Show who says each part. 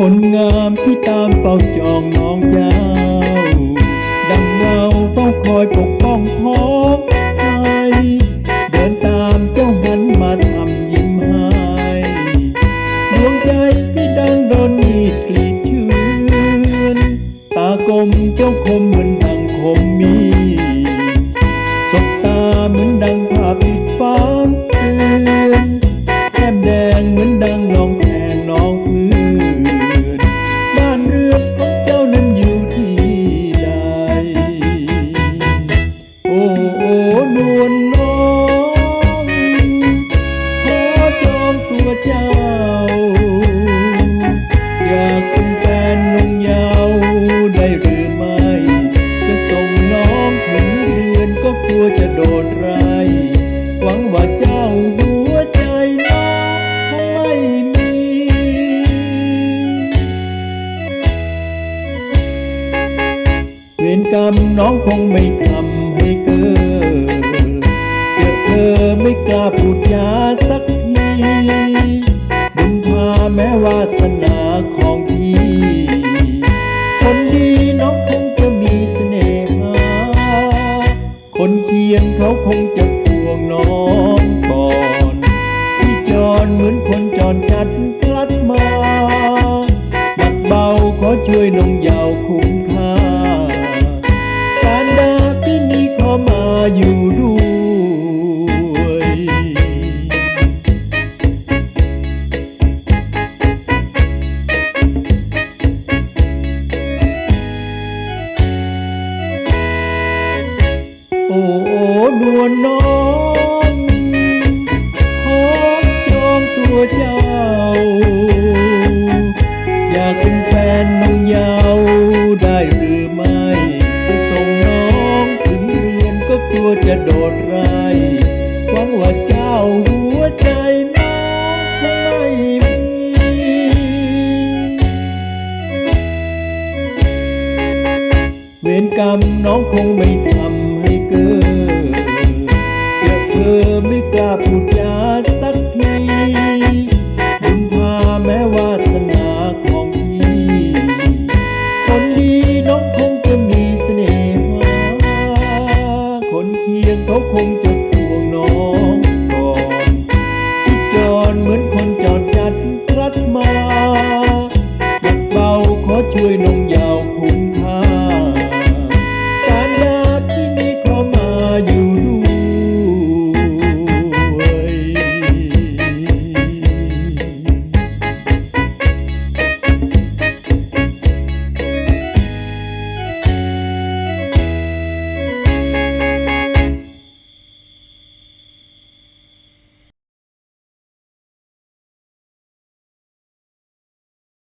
Speaker 1: คนงามที่ตามเฝ้าจองน้องเจ้า ดังเงาเฝ้าคอยปกป้องพ้องไทยเดินตามเจ้าหันมาทำยิ้มให้ดวงใจพี่ดังโดนมีดกรีดชือนตากลมเจ้าคมเหมือนดังคมมี จะโดดไร หวังว่าเจ้าหัวใจน้องคงไม่มี เวรกรรมน้องคงไม่ทำให้เกิดเกิดเธอไม่กล้าพูด งน้องก่อนพี่จรเหมือนคนจรจัดพลัดมาหนักเบาขอช่วยน้องยาวคุ้มค่าการดาพี่นี้ขอมาอยู่ด้วยโอ้โอ้นวลน้อง เจ้า อยากเป็นแฟนน้องยาวได้หรือไม่จะส่งน้องถึงเรียนก็กลัวจะโดนไรหวังว่าเจ้าหัวใจน้องคงไม่มีเวรกรรมน้องคงไม่ทำ เขาคงจะห่วงน้องก่อนจอนเหมือนคนจอดจัดรัดมา